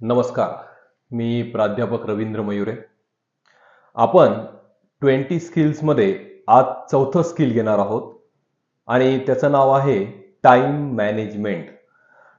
नमस्कार. मी प्राध्यापक रवींद्र मयुरे. आपण ट्वेंटी स्किल्समध्ये आज चौथं स्किल घेणार आहोत आणि त्याचं नाव आहे टाइम मॅनेजमेंट.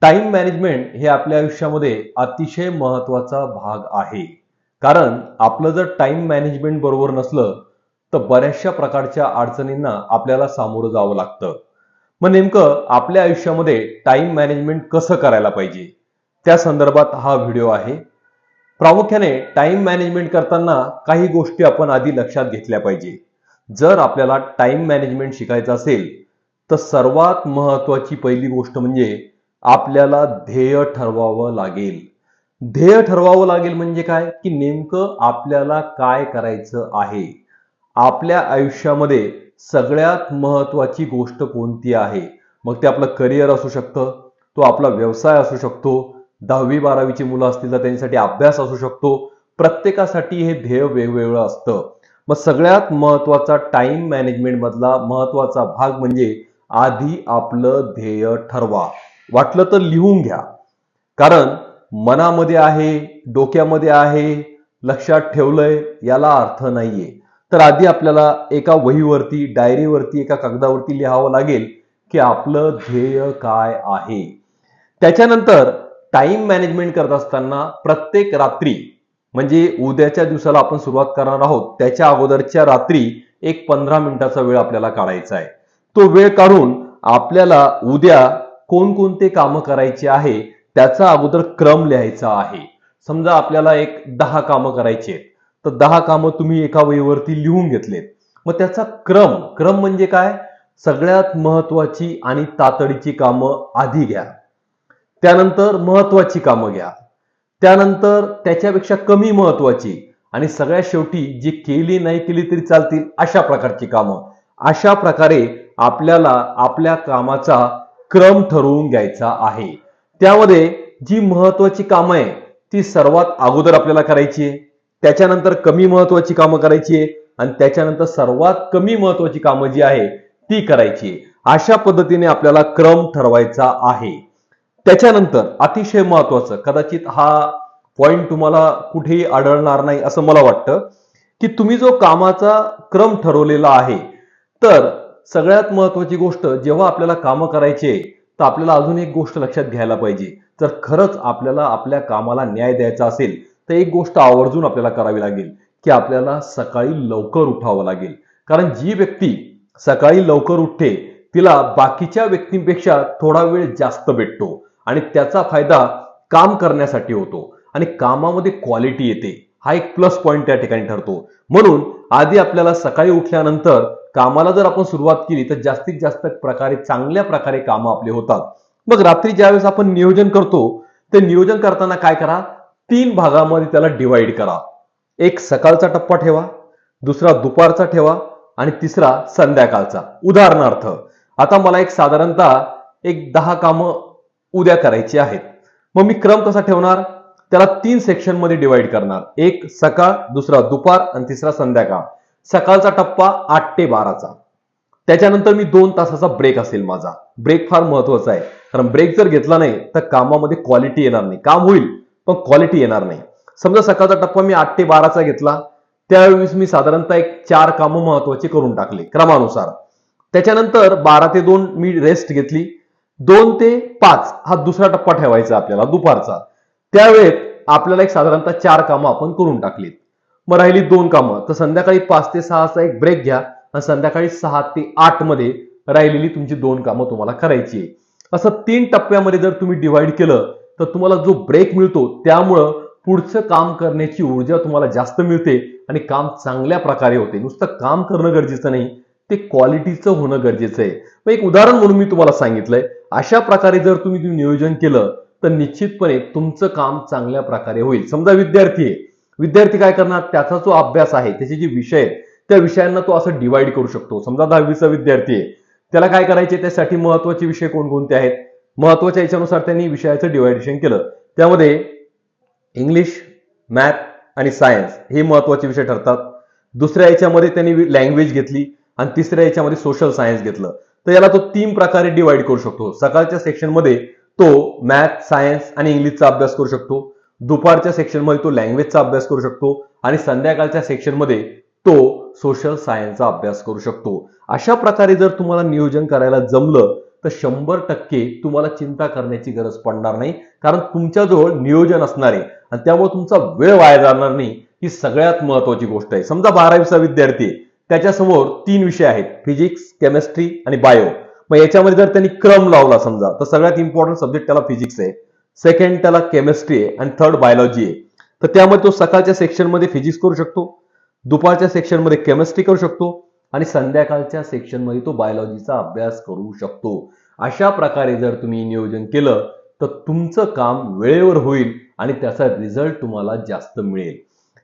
टाइम मॅनेजमेंट हे आपल्या आयुष्यामध्ये अतिशय महत्त्वाचा भाग आहे. कारण आपलं जर टाइम मॅनेजमेंट बरोबर नसलं तर बऱ्याचशा प्रकारच्या अडचणींना आपल्याला सामोरं जावं लागतं. मग नेमकं आपल्या आयुष्यामध्ये टाइम मॅनेजमेंट कसं करायला पाहिजे? त्या संदर्भात हा व्हिडिओ आहे. प्रामुख्याने टाइम मॅनेजमेंट करताना काही गोष्टी आपण आधी लक्षात घेतल्या पाहिजे. जर आपल्याला टाइम मॅनेजमेंट शिकायचं असेल तर सर्वात महत्वाची पहिली गोष्ट म्हणजे आपल्याला ध्येय ठरवावं लागेल. ध्येय ठरवावं लागेल म्हणजे काय? की नेमकं आपल्याला काय करायचं आहे? आपल्या आयुष्यामध्ये सगळ्यात महत्वाची गोष्ट कोणती आहे? मग ते आपलं करिअर असू शकतं तो आपला व्यवसाय असू शकतो दहावी बारावीची मुलं असतील तर त्यांच्यासाठी अभ्यास असू शकतो. प्रत्येकासाठी हे ध्येय वेगवेगळं असतं. मग सगळ्यात महत्त्वाचा टाइम मॅनेजमेंट मधला महत्त्वाचा भाग म्हणजे आधी आपलं ध्येय ठरवा. वाटलं तर लिहून घ्या. कारण मनामध्ये आहे डोक्यामध्ये आहे लक्षात ठेवलंय याला अर्थ नाहीये. तर आधी आपल्याला एका वहीवरती डायरीवरती एका कागदावरती लिहावं लागेल की आपलं ध्येय काय आहे. त्याच्यानंतर टाइम मॅनेजमेंट करत असताना प्रत्येक रात्री म्हणजे उद्याच्या दिवसाला आपण सुरुवात करणार आहोत त्याच्या अगोदरच्या रात्री एक पंधरा मिनिटाचा वेळ आपल्याला काढायचा आहे. तो वेळ काढून आपल्याला उद्या कोणकोणते कामं करायचे आहे त्याचा अगोदर क्रम लिहायचा आहे. समजा आपल्याला एक दहा कामं करायची आहेत. तर दहा कामं तुम्ही एका वहीवरती लिहून घेतलेत. मग त्याचा क्रम क्रम म्हणजे काय? सगळ्यात महत्वाची आणि तातडीची कामं आधी घ्या. त्यानंतर महत्वाची कामं घ्या. त्यानंतर त्याच्यापेक्षा कमी महत्वाची आणि सगळ्यात शेवटी जी केली नाही केली तरी चालतील अशा प्रकारची कामं. अशा प्रकारे आपल्याला आपल्या कामाचा क्रम ठरवून घ्यायचा आहे. त्यामध्ये जी महत्वाची कामं आहे ती सर्वात अगोदर आपल्याला करायची आहे. त्याच्यानंतर कमी महत्वाची कामं करायची आहे आणि त्याच्यानंतर सर्वात कमी महत्वाची कामं जी आहे ती करायची आहे. अशा पद्धतीने आपल्याला क्रम ठरवायचा आहे. त्याच्यानंतर अतिशय महत्वाचं कदाचित हा पॉइंट तुम्हाला कुठेही आढळणार नाही असं मला वाटतं की तुम्ही जो कामाचा क्रम ठरवलेला आहे तर सगळ्यात महत्वाची गोष्ट जेव्हा आपल्याला कामं करायचे तर आपल्याला अजून एक गोष्ट लक्षात घ्यायला पाहिजे. जर खरंच आपल्याला आपल्या कामाला न्याय द्यायचा असेल तर एक गोष्ट आवर्जून आपल्याला करावी लागेल की आपल्याला सकाळी लवकर उठावं लागेल. कारण जी व्यक्ती सकाळी लवकर उठते तिला बाकीच्या व्यक्तींपेक्षा थोडा वेळ जास्त भेटतो. आणि त्याचा फायदा काम करण्यासाठी होतो. आणि कामामध्ये क्वालिटी येते. हा एक प्लस पॉईंट त्या ठिकाणी ठरतो. म्हणून आधी आपल्याला सकाळी उठल्यानंतर कामाला जर आपण सुरुवात केली तर जास्तीत जास्त प्रकारे चांगल्या प्रकारे कामं आपले होतात. मग रात्री ज्यावेळेस आपण नियोजन करतो ते नियोजन करताना काय करा? तीन भागामध्ये त्याला डिवाइड करा. एक सकाळचा टप्पा ठेवा दुसरा दुपारचा ठेवा आणि तिसरा संध्याकाळचा. उदाहरणार्थ आता मला एक साधारणतः एक दहा कामं उद्या करायची आहेत. मग मी क्रम कसा ठेवणार? त्याला तीन सेक्शनमध्ये डिवाइड करणार. एक सकाळ दुसरा दुपार आणि तिसरा संध्याकाळ. सकाळचा टप्पा आठ ते बाराचा. त्याच्यानंतर मी दोन तासाचा ब्रेक असेल माझा. ब्रेक फार महत्त्वाचा आहे. कारण ब्रेक जर घेतला नाही तर कामामध्ये क्वालिटी येणार नाही. काम होईल पण क्वालिटी येणार नाही. समजा सकाळचा टप्पा मी आठ ते बाराचा घेतला त्यावेळेस मी साधारणतः एक चार कामं महत्वाची करून टाकली क्रमानुसार. त्याच्यानंतर बारा ते दोन मी रेस्ट घेतली. दोन ते पाच हा दुसरा टप्पा ठेवायचा आपल्याला दुपारचा. त्यावेळेत आपल्याला एक साधारणतः चार कामं आपण करून टाकलीत. मग राहिली दोन कामं. तर संध्याकाळी पाच ते सहाचा एक ब्रेक घ्या आणि संध्याकाळी सहा ते आठमध्ये राहिलेली तुमची दोन कामं तुम्हाला करायची आहे. असं तीन टप्प्यामध्ये जर तुम्ही डिवाइड केलं तर तुम्हाला जो ब्रेक मिळतो त्यामुळं पुढचं काम करण्याची ऊर्जा तुम्हाला जास्त मिळते आणि काम चांगल्या प्रकारे होते. नुसतं काम करणं गरजेचं नाही ते क्वालिटीचं होणं गरजेचं आहे. मग एक उदाहरण म्हणून मी तुम्हाला सांगितलंय. अशा प्रकारे जर तुम्ही नियोजन केलं तर निश्चितपणे तुमचं काम चांगल्या प्रकारे होईल. समजा विद्यार्थी आहे. विद्यार्थी काय करणार? त्याचा जो अभ्यास आहे त्याचे जे विषय आहेत त्या विषयांना तो असं डिवाइड करू शकतो. समजा दहावीचा विद्यार्थी आहे. त्याला काय करायचे? त्यासाठी महत्त्वाचे विषय कोणकोणते आहेत? महत्त्वाच्या याच्यानुसार त्यांनी विषयाचं डिवायडेशन केलं. त्यामध्ये इंग्लिश मॅथ आणि सायन्स हे महत्त्वाचे विषय ठरतात. दुसऱ्या याच्यामध्ये त्यांनी लँग्वेज घेतली आणि तिसऱ्या याच्यामध्ये सोशल सायन्स घेतलं. तर याला तो तीन प्रकारे डिवाइड करू शकतो. सकाळच्या सेक्शनमध्ये तो मॅथ सायन्स आणि इंग्लिशचा अभ्यास करू शकतो. दुपारच्या सेक्शनमध्ये तो लँग्वेजचा अभ्यास करू शकतो. आणि संध्याकाळच्या सेक्शनमध्ये तो सोशल सायन्सचा अभ्यास करू शकतो. अशा प्रकारे जर तुम्हाला नियोजन करायला जमलं तर शंभर टक्के तुम्हाला चिंता करण्याची गरज पडणार नाही. कारण तुमच्याजवळ नियोजन असणार आहे. आणि त्यामुळे तुमचा वेळ वाया जाणार नाही. ही सगळ्यात महत्वाची गोष्ट आहे. समजा बारावीचा विद्यार्थी आहे. त्याच्यासमोर तीन विषय आहेत फिजिक्स केमिस्ट्री आणि बायो मग याच्यामध्ये जर त्यांनी क्रम लावला समजा तर सगळ्यात इम्पॉर्टंट सब्जेक्ट त्याला फिजिक्स आहे. सेकंड त्याला केमिस्ट्री आहे आणि थर्ड बायोलॉजी आहे. तर त्यामध्ये तो सकाळच्या सेक्शनमध्ये फिजिक्स करू शकतो दुपारच्या सेक्शनमध्ये केमिस्ट्री करू शकतो आणि संध्याकाळच्या सेक्शनमध्ये तो बायोलॉजीचा अभ्यास करू शकतो. अशा प्रकारे जर तुम्ही नियोजन केलं तर तुमचं काम वेळेवर होईल आणि त्याचा रिझल्ट तुम्हाला जास्त मिळेल.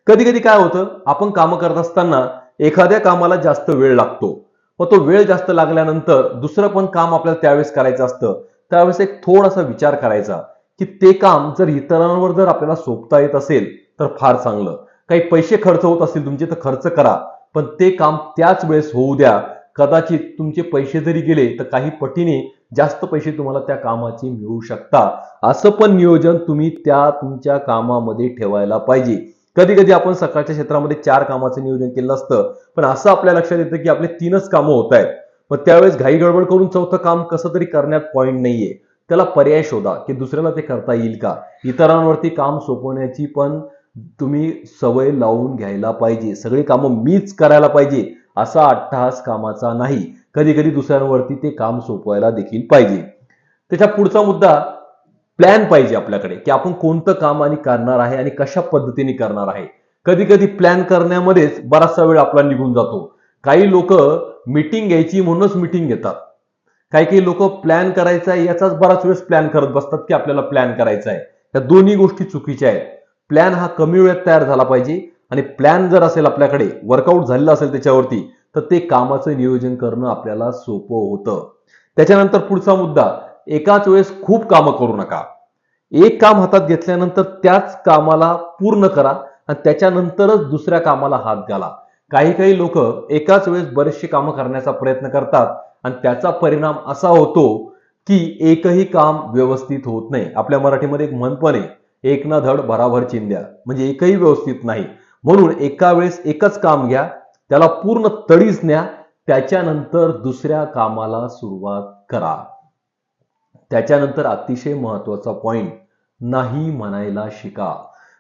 कधी कधी काय होतं आपण कामं करत असताना एखाद्या कामाला जास्त वेळ लागतो. मग तो वेळ जास्त लागल्यानंतर दुसरं पण काम आपल्याला त्यावेळेस करायचं असतं. त्यावेळेस एक थोडासा विचार करायचा की ते काम जर इतरांवर जर आपल्याला सोपता येत असेल तर फार चांगलं. काही पैसे खर्च होत असतील तुमचे तर खर्च करा. पण ते काम त्याच वेळेस होऊ द्या. कदाचित तुमचे पैसे जरी गेले तर काही पटीने जास्त पैसे तुम्हाला त्या कामाचे मिळू शकता. असं पण नियोजन तुम्ही त्या तुमच्या कामामध्ये ठेवायला पाहिजे. कधी कधी आपण सकाळच्या क्षेत्रामध्ये चार कामाचं नियोजन केलं असतं पण असं आपल्या लक्षात येतं की आपले तीनच कामं होत आहेत. मग त्यावेळेस घाई गडबड करून चौथं काम कसं तरी करण्यात पॉईंट नाहीये. त्याला पर्याय शोधा की दुसऱ्याला ते करता येईल का? इतरांवरती काम सोपवण्याची पण तुम्ही सवय लावून घ्यायला पाहिजे. सगळी कामं मीच करायला पाहिजे असा अट्टहास कामाचा नाही. कधी कधी दुसऱ्यांवरती ते काम सोपवायला देखील पाहिजे. त्याच्या पुढचा मुद्दा प्लॅन पाहिजे आपल्याकडे की आपण कोणतं काम आणि करणार आहे आणि कशा पद्धतीने करणार आहे. कधी कधी प्लॅन करण्यामध्येच बराचसा वेळ आपला निघून जातो. काही लोक मीटिंग घ्यायची म्हणूनच मीटिंग घेतात. काही काही लोक प्लॅन करायचा आहे याचाच बराच वेळेस प्लॅन करत बसतात की आपल्याला प्लॅन करायचा आहे. या दोन्ही गोष्टी चुकीच्या आहेत. प्लॅन हा कमी वेळात तयार झाला पाहिजे आणि प्लॅन जर असेल आपल्याकडे वर्कआउट झालेलं असेल त्याच्यावरती तर ते कामाचं नियोजन करणं आपल्याला सोपं होतं. त्याच्यानंतर पुढचा मुद्दा एकाच वेळेस खूप कामं करू नका. एक काम हातात घेतल्यानंतर त्याच कामाला पूर्ण करा आणि त्याच्यानंतरच दुसऱ्या कामाला हात घाला. काही काही लोक एकाच वेळेस बरेचशी कामं करण्याचा प्रयत्न करतात आणि त्याचा परिणाम असा होतो की एकही काम व्यवस्थित होत नाही. आपल्या मराठीमध्ये एक म्हण पण आहे एक ना धड भराभर चिंध्या. म्हणजे एकही व्यवस्थित नाही. म्हणून एका वेळेस एकच काम घ्या त्याला पूर्ण तडीच न्या त्याच्यानंतर दुसऱ्या कामाला सुरुवात करा. त्याच्यानंतर अतिशय महत्त्वाचा पॉइंट नाही म्हणायला शिका.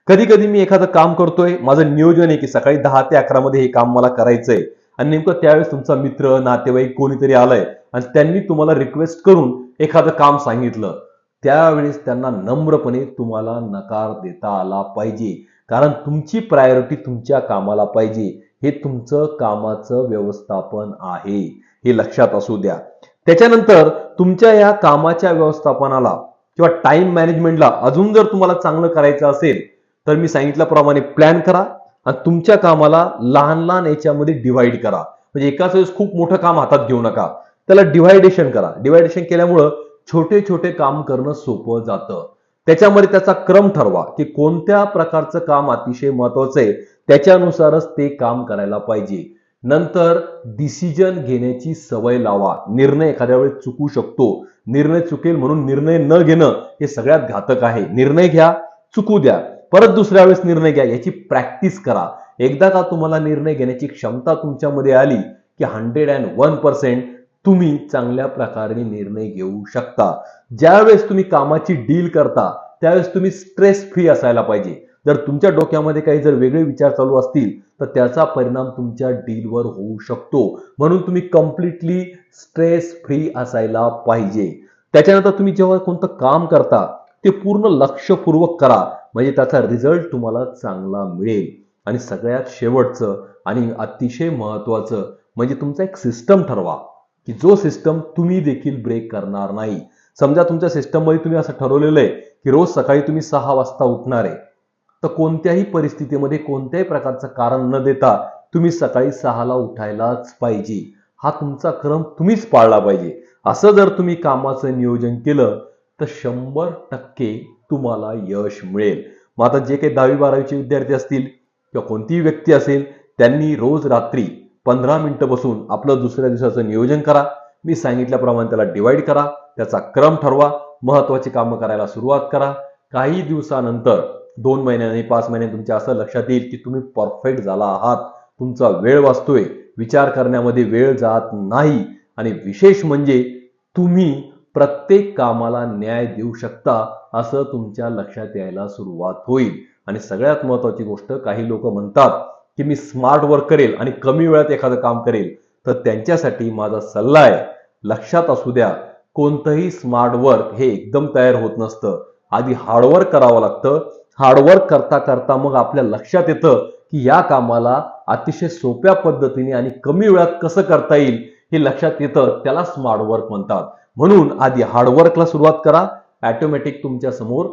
कधी कधी मी एखादं काम करतोय माझं नियोजन आहे की सकाळी दहा ते अकरा मध्ये हे काम मला करायचंय. आणि नेमकं त्यावेळेस तुमचा मित्र नातेवाईक कोणीतरी आलाय आणि त्यांनी तुम्हाला रिक्वेस्ट करून एखादं काम सांगितलं. त्यावेळेस त्यांना नम्रपणे तुम्हाला नकार देता आला पाहिजे. कारण तुमची प्रायोरिटी तुमच्या कामाला पाहिजे. हे तुमचं कामाचं व्यवस्थापन आहे. हे लक्षात असू द्या. त्याच्यानंतर तुमच्या या कामाच्या व्यवस्थापनाला किंवा टाइम मॅनेजमेंटला अजून जर तुम्हाला चांगलं करायचं असेल तर मी सांगितल्याप्रमाणे प्लॅन करा आणि तुमच्या कामाला लहान लहान याच्यामध्ये डिवाइड करा. म्हणजे एकाच वेळेस खूप मोठं काम हातात घेऊ नका. त्याला डिवायडेशन करा. डिवायडेशन केल्यामुळं छोटे छोटे काम करणं सोपं जातं. त्याच्यामध्ये त्याचा क्रम ठरवा की कोणत्या प्रकारचं काम अतिशय महत्वाचं आहे. त्याच्यानुसारच ते काम करायला पाहिजे. नंतर डिसिजन घेण्याची सवय लावा. निर्णय एखाद्या वेळेस चुकू शकतो. निर्णय चुकेल म्हणून निर्णय न घेणं हे सगळ्यात घातक आहे. निर्णय घ्या चुकू द्या. परत दुसऱ्या वेळेस निर्णय घ्या याची प्रॅक्टिस करा. एकदा का तुम्हाला निर्णय घेण्याची क्षमता तुमच्यामध्ये आली की हंड्रेड अँड वन पर्सेंट तुम्ही चांगल्या प्रकारे निर्णय घेऊ शकता. ज्यावेळेस तुम्ही कामाची डील करता त्यावेळेस तुम्ही स्ट्रेस फ्री असायला पाहिजे. जर तुमच्या डोक्यामध्ये काही जर वेगळे विचार चालू असतील तर त्याचा परिणाम तुमच्या डीलवर होऊ शकतो. म्हणून तुम्ही कम्प्लिटली स्ट्रेस फ्री असायला पाहिजे. त्याच्यानंतर तुम्ही जेव्हा कोणतं काम करता ते पूर्ण लक्षपूर्वक करा. म्हणजे त्याचा रिझल्ट तुम्हाला चांगला मिळेल. आणि सगळ्यात शेवटचं आणि अतिशय महत्वाचं म्हणजे तुमचा एक सिस्टम ठरवा. की जो सिस्टम तुम्ही देखील ब्रेक करणार नाही. समजा तुमच्या सिस्टममध्ये तुम्ही असं ठरवलेलं आहे की रोज सकाळी तुम्ही सहा वाजता उठणार आहे. तर कोणत्याही परिस्थितीमध्ये कोणत्याही प्रकारचं कारण न देता तुम्ही सकाळी सहाला उठायलाच पाहिजे. हा तुमचा क्रम तुम्हीच पाळला पाहिजे. असं जर तुम्ही कामाचं नियोजन केलं तर शंभर टक्के तुम्हाला यश मिळेल. मग आता जे काही दहावी बारावीचे विद्यार्थी असतील किंवा कोणतीही व्यक्ती असेल त्यांनी रोज रात्री पंधरा मिनिटं बसून आपलं दुसऱ्या दिवसाचं नियोजन करा. मी सांगितल्याप्रमाणे त्याला डिवाइड करा. त्याचा क्रम ठरवा. महत्वाची कामं करायला सुरुवात करा. काही दिवसानंतर दोन महिन्याने पाच महिन्याने तुमच्या असं लक्षात येईल की तुम्ही परफेक्ट झाला आहात. तुमचा वेळ वाचतोय. विचार करण्यामध्ये वेळ जात नाही. आणि विशेष म्हणजे तुम्ही प्रत्येक कामाला न्याय देऊ शकता असं तुमच्या लक्षात यायला सुरुवात होईल. आणि सगळ्यात महत्वाची गोष्ट काही लोक म्हणतात की मी स्मार्ट वर्क करेल आणि कमी वेळात एखादं काम करेल. तर त्यांच्यासाठी माझा सल्ला आहे लक्षात असू द्या कोणतंही स्मार्ट वर्क हे एकदम तयार होत नसतं. आधी हार्डवर्क करावं लागतं हार्डवर्क करता करता मग आपल्या लक्षात येतं की या कामाला अतिशय सोप्या पद्धतीने आणि कमी वेळात कसं करता येईल हे लक्षात येतं. त्याला स्मार्ट वर्क म्हणतात. म्हणून आधी हार्डवर्कला सुरुवात करा. ऑटोमॅटिक तुमच्यासमोर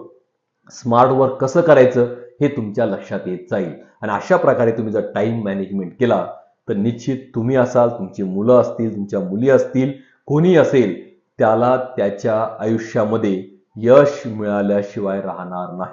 स्मार्ट वर्क कसं करायचं हे तुमच्या लक्षात येत जाईल. आणि अशा प्रकारे तुम्ही जर टाइम मॅनेजमेंट केला तर निश्चित तुम्ही असाल तुमची मुलं असतील तुमच्या मुली असतील कोणी असेल त्याला त्याच्या आयुष्यामध्ये यश मिळाल्याशिवाय राहणार नाही.